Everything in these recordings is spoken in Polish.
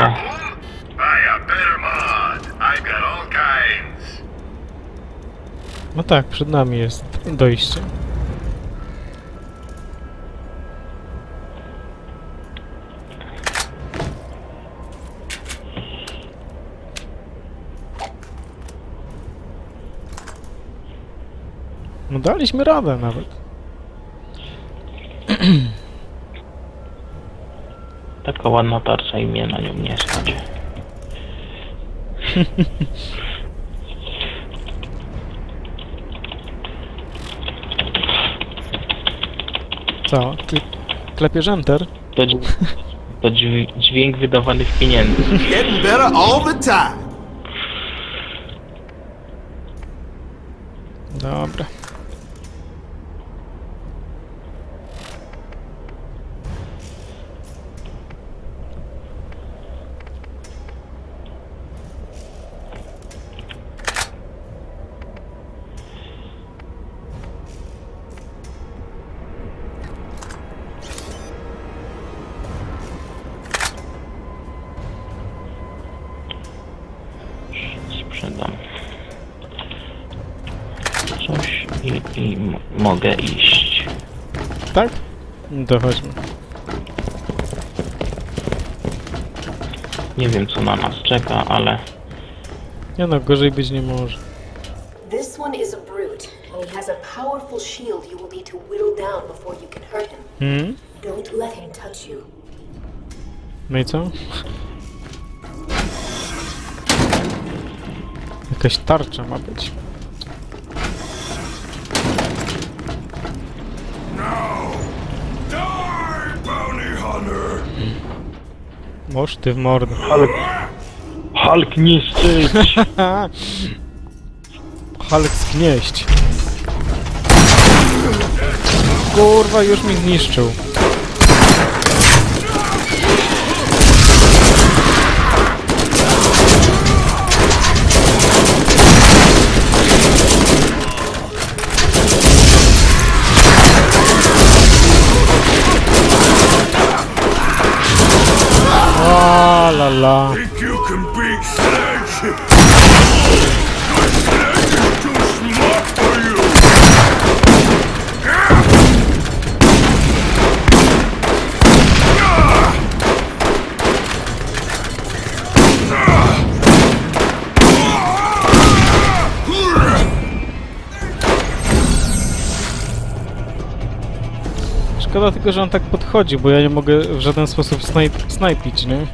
miesiąca. Buy a better mod. I've got all kinds. No tak, przed nami jest dojście. No daliśmy radę nawet. Taka ładna tarcza i mnie na nią nie stać. Co? Kli- Klepiesz enter? To, to dźwięk, dźwięk wydawanych pieniędzy. Getting better all the time. Dobra. Mogę iść. Tak? No to chodźmy. Nie wiem co na nas czeka, ale Nie no, gorzej być nie może. This one is a brute, and he has a powerful shield you will need to whittle down before you can hurt him. Hmm? Don't let him touch you. No i co? Jakaś tarcza ma być. Moż ty w mordę. Hulk, Hulk niszczyć! Hulk zgnieść. Kurwa, już mi zniszczył. For you. Szkoda tylko, że on tak podchodzi, bo ja nie mogę w żaden sposób snajp snajpić, nie?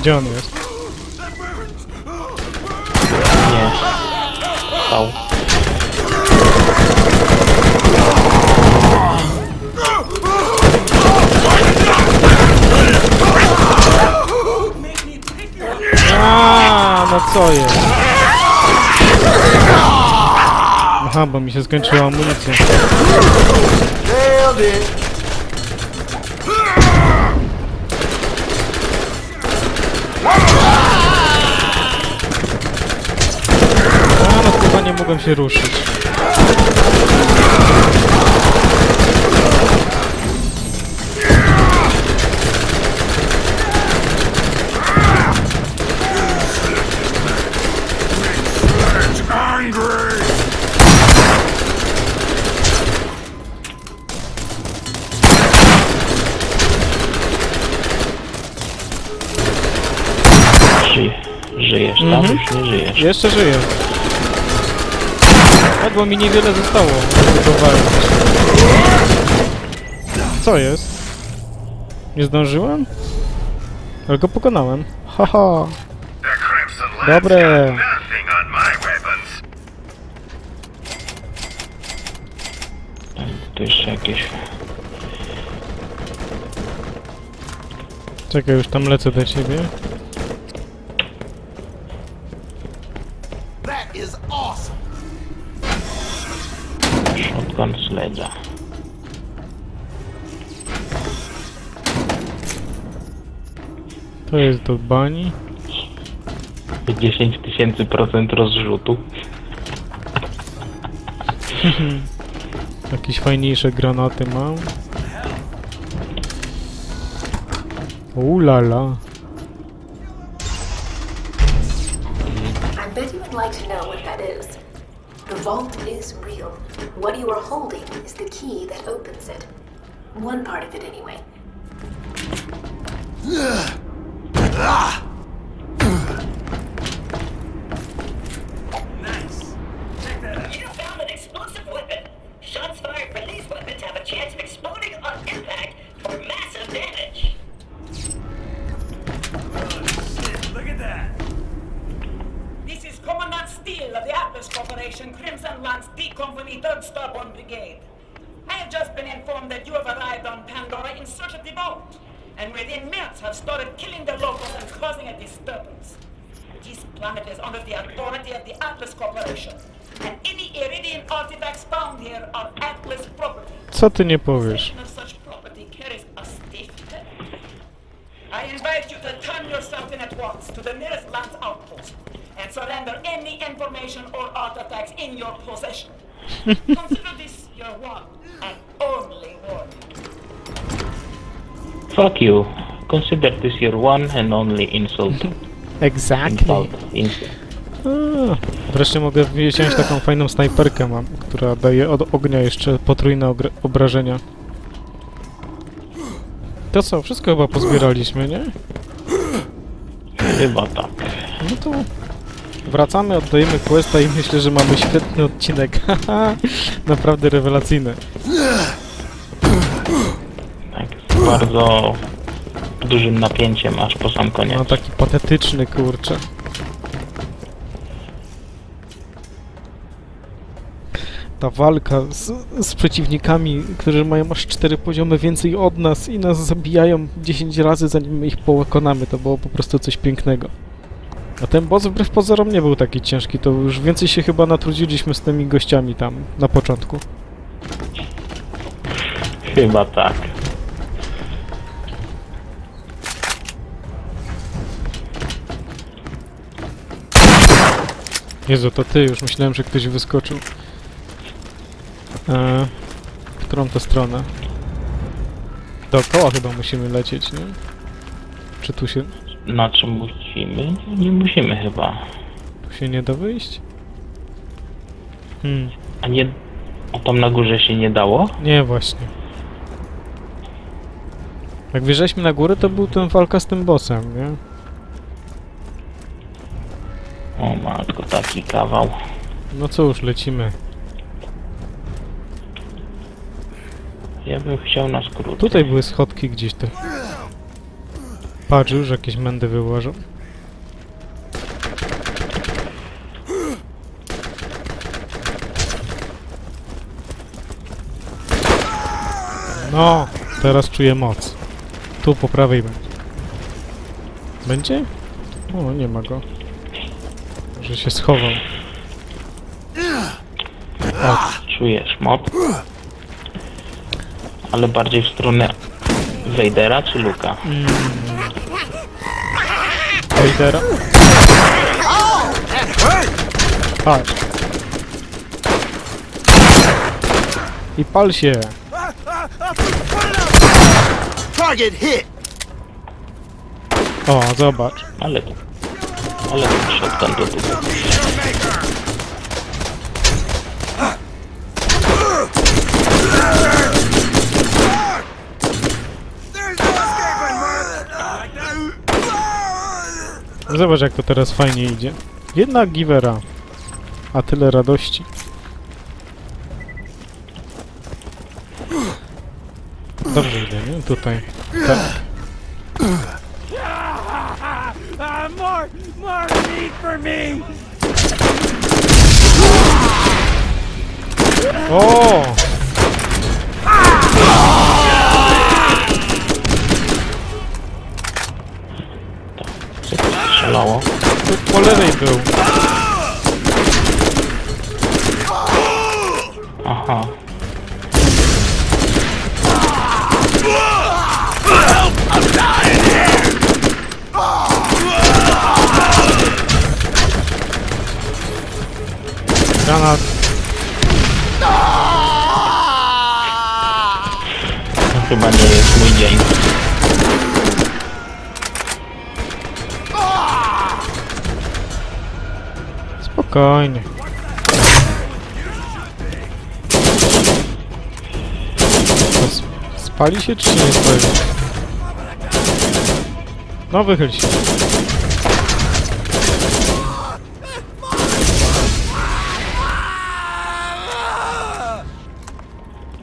Gdzie on jest? Nie. Stał. Aaaa! kurwa, co jest? Aha, bo mi się skończyła amunicja. Nailed it. Nie mogłem się ruszyć. Żyjesz, tam Mhm. już nie żyjesz. Jeszcze żyję. Tak, bo mi niewiele zostało. Co jest? Nie zdążyłem? Ale go pokonałem. Haha. Dobre. Tu jeszcze jakieś... Czekaj, już tam lecę do ciebie. That is awesome. Shotgun sledza. To jest do bani. 10 tysięcy procent rozrzutu. Jakieś fajniejsze granaty mam. Ulala. Vault is real. What you are holding is the key that opens it. One part of it, anyway. Ah! one and only warning. Fuck you. Consider this your one and only insult. Exactly. Insult. Insult. Wreszcie mogę wziąć taką fajną snajperkę mam, która daje od ognia jeszcze potrójne obrażenia. To co, wszystko chyba pozbieraliśmy, nie? Chyba tak. No to wracamy, oddajemy questa i myślę, że mamy świetny odcinek. Naprawdę rewelacyjny. Tak, z bardzo dużym napięciem aż po sam koniec. No taki patetyczny, kurczę. Ta walka z, z przeciwnikami, którzy mają aż 4 poziomy więcej od nas i nas zabijają 10 razy zanim my ich pokonamy, to było po prostu coś pięknego. A ten boss wbrew pozorom nie był taki ciężki, to już więcej się chyba natrudziliśmy z tymi gościami tam na początku. Chyba tak. Jezu, to ty, już myślałem, że ktoś wyskoczył. Eee, w którą to stronę? Dookoła chyba musimy lecieć, nie? Czy tu się, Na czym musimy? Nie musimy chyba. tu się nie da wyjść? Hmm, A nie... A tam na górze się nie dało? nie właśnie. Jak wjeżdżaliśmy na górę, to był ten walka z tym bossem, nie? O matko, taki kawał. No już, lecimy. Ja bym chciał na skrót. Tutaj były schodki gdzieś tu. Patrz, już jakieś mędy wyłożą. No, teraz czuję moc. Tu po prawej będzie. Będzie? O, nie ma go. Że się schował. Czujesz moc? Ale bardziej w stronę Vadera czy Luka? Vadera. Patrz. I pal się. Target hit. O, zobacz. Ale... Ale ten shotgun to tu. Zobacz jak to teraz fajnie idzie. Jedna givera. A tyle radości. Dobrze idę, nie? Tutaj. Tak. O! Strzelało. Tu po lewej był. Aha. Granat. To chyba nie jest mój dzień. Spokojnie. Spali się czy się nie spali? No wychyl się.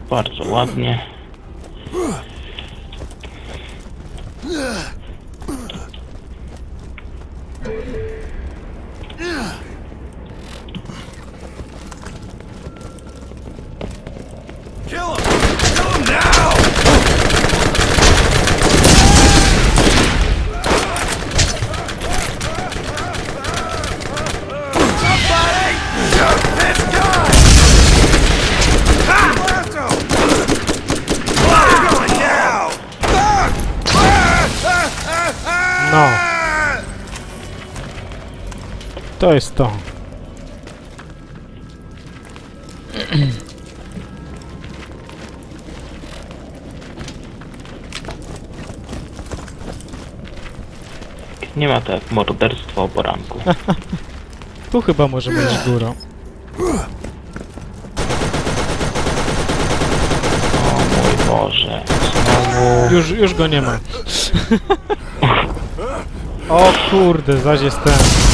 Bardzo ładnie. To jest to. Nie ma to jak morderstwo o poranku. Tu chyba może być góra. O mój Boże. Znowu... Już, już go nie ma. O kurde, zaś jest ten.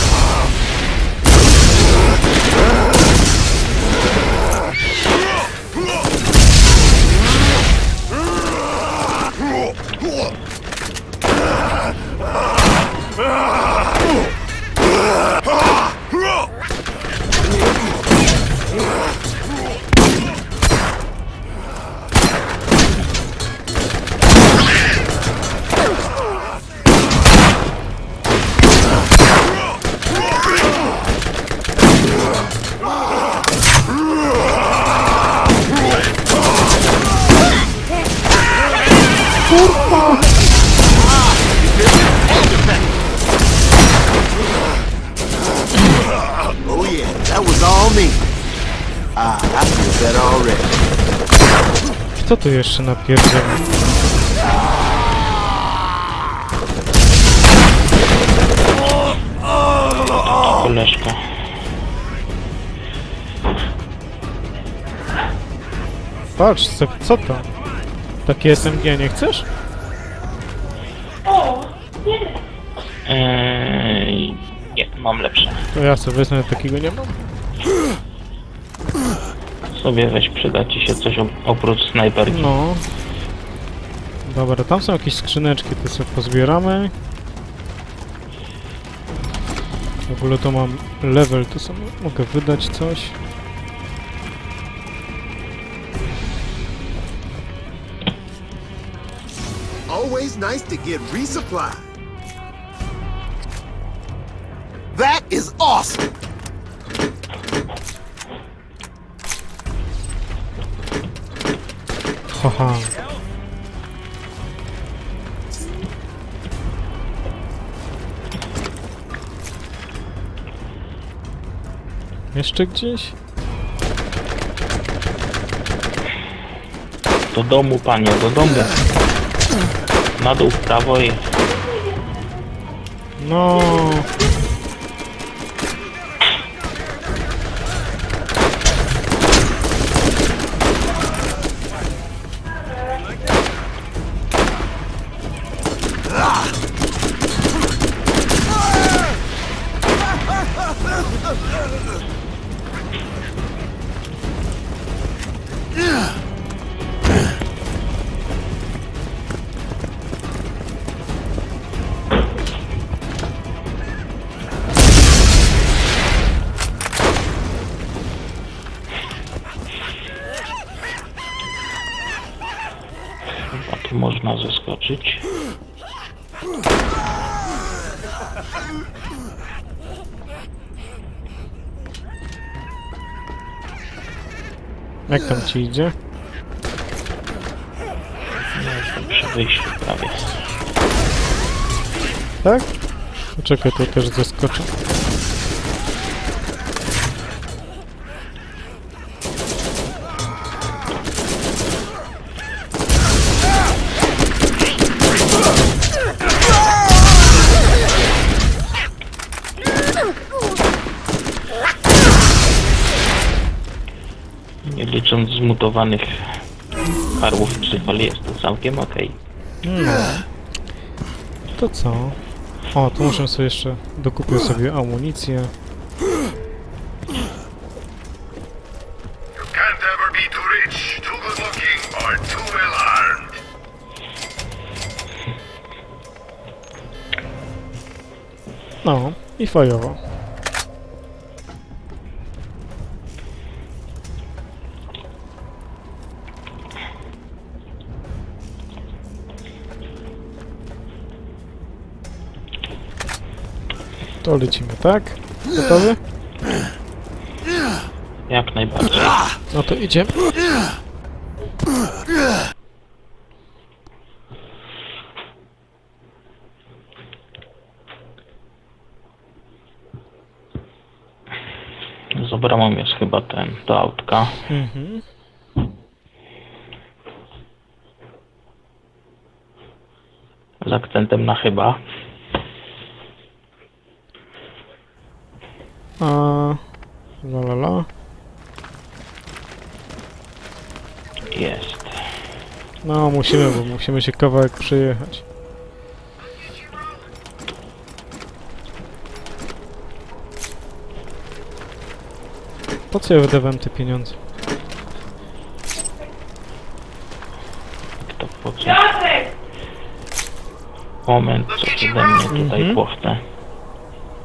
Me. Ah, I feel better already. Kto tu jeszcze napierdziela? Koleżka. Patrz, co, co to? Takie SMG nie chcesz? Eee, nie, mam lepsze. To ja sobie wezmę, takiego nie mam. Sobie weź przyda ci się coś op- oprócz snajperki. No. Dobra, tam są jakieś skrzyneczki, to sobie pozbieramy. W ogóle to mam level, to sobie mogę wydać coś. Always nice to get resupplied. That is awesome. Haha. Jeszcze gdzieś? Do domu, panie, do domu. Na dół w prawo i... No. Jak tam ci idzie? Przy wyjściu prawie. Tak? Poczekaj, to też zeskoczę. Nie licząc zmutowanych karłów psycholi jest to całkiem okej. To co? O, tu muszę sobie jeszcze... Dokupię sobie amunicję. Can't ever be too rich, too good looking, or too well armed. No, i fajowo. To lecimy, tak? Gotowy? Jak najbardziej. No to idziemy. Z bramą jest chyba ten, do autka. Mhm. Z akcentem na chyba. A... La la la. Jest. No, musimy, bo musimy się kawałek przejechać. Po co ja wydawałem te pieniądze? To po co? Moment, co ode mnie tutaj Mhm. płochce.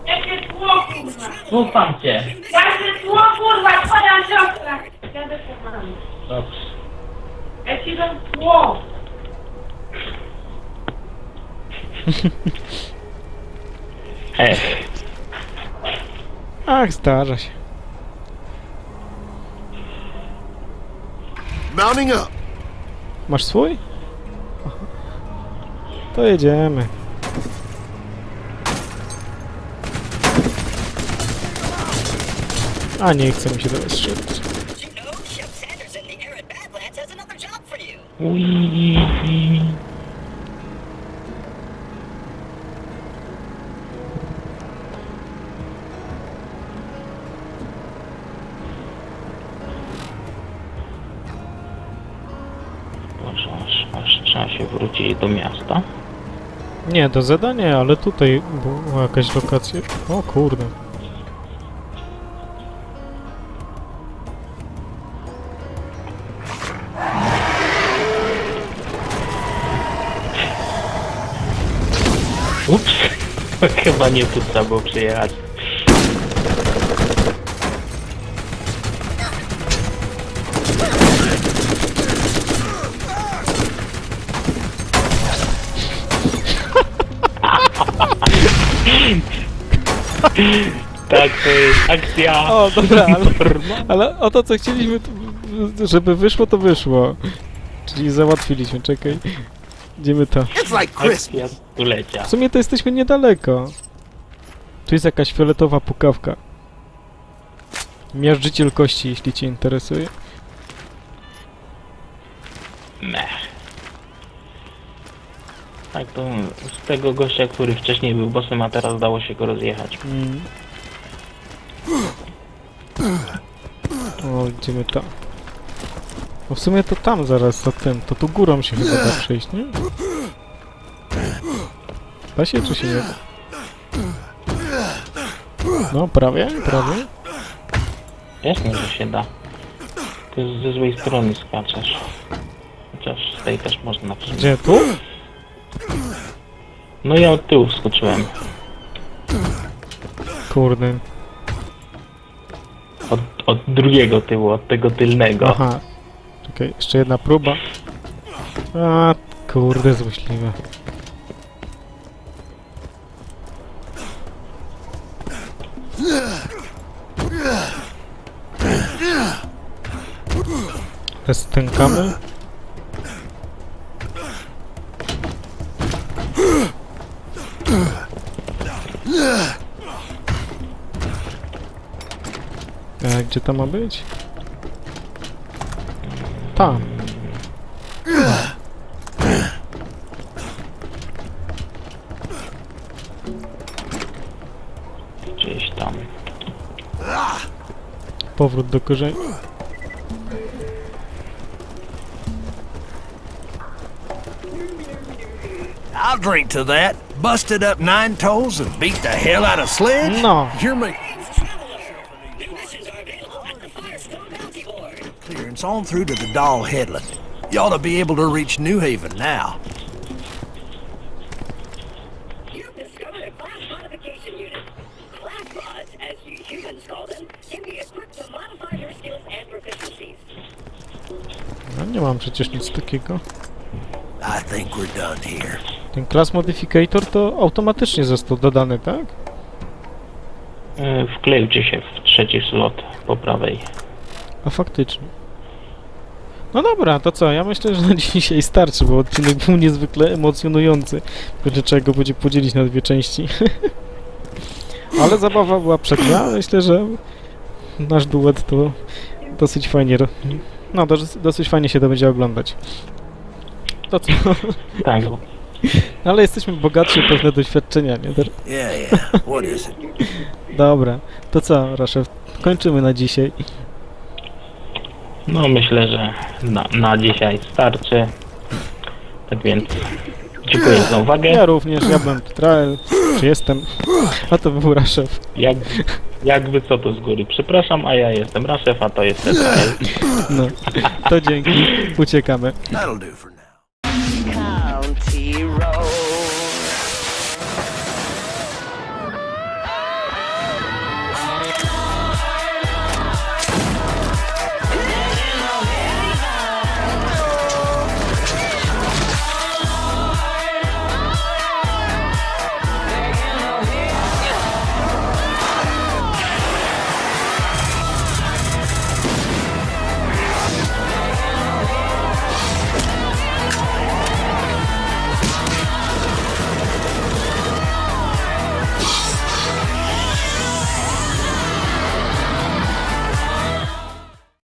Jakie tło, kurwa! Słucham cię. Jakie tło, kurwa, twoja siostra! Jadę po mamie. Dobrze. Ja ci dam tło! Ech, Ach, zdarza się. Mounting up. Masz swój? Aha. To jedziemy. A nie chce mi się teraz strzelać. You know, Nie, do zadania, ale tutaj była jakaś lokacja. O kurde. Ups, chyba nie tu trzeba było przyjechać. Tak, to jest akcja. O, dobra, ale, ale o to co chcieliśmy, to, żeby wyszło, to wyszło. Czyli załatwiliśmy, czekaj. Idziemy to. It's like. Akcja stulecia. W sumie to jesteśmy niedaleko. Tu jest jakaś fioletowa pukawka. Miażdżyciel kości, jeśli cię interesuje. Mech. Tak, to z tego gościa, który wcześniej był bossem, a teraz dało się go rozjechać. Mm. O, idziemy tam. No w sumie to tam zaraz za tym, to tu górą się chyba da przejść, nie? Da się czy się nie da? No, prawie, prawie. Jasne, że się da. Tylko ze złej strony skaczesz. Chociaż z tej też można w sumie. Gdzie, tu? No ja od tyłu wskoczyłem. Kurde. Od, od drugiego tyłu, od tego tylnego. Aha. Czekaj, jeszcze jedna próba. A, kurde, złośliwe. Te stękamy? A gdzie to ma być? Tam. Gdzieś tam. Powrót do korzeni. I'll drink to that. Busted up nine toes and beat the hell out of Sledge? No. You're me. Clearance on through to the Doll Headland. You ought to be able to reach New Haven now. You've discovered a class modification unit. Class mods, as you humans call them, can be equipped to modify your skills and proficiencies. No, nie mam przecież nic takiego. I think we're done here. Ten class modificator to automatycznie został dodany, tak? Yy, Wkleił się w trzeci slot po prawej. A faktycznie. No dobra, to co? Ja myślę, że na dzisiaj starczy, bo odcinek był niezwykle emocjonujący. Będzie trzeba go będzie podzielić na dwie części. Ale zabawa była przednia. Myślę, że nasz duet to dosyć fajnie. No, dos- dosyć fajnie się to będzie oglądać. To co? Tak, Ale jesteśmy bogatsi o pewne doświadczenia, nie? Yeah, yeah. What is it? Dobra, to co, Raszew? Kończymy na dzisiaj. No myślę, że na, na dzisiaj starczy. Tak więc dziękuję za uwagę. Ja również, ja byłem Trael, czy jestem, a to był Raszew. Jak, jakby co to z góry. Przepraszam, a ja jestem Raszef, a to jest Tetrael. No, to dzięki, uciekamy. That'll do for now. County road.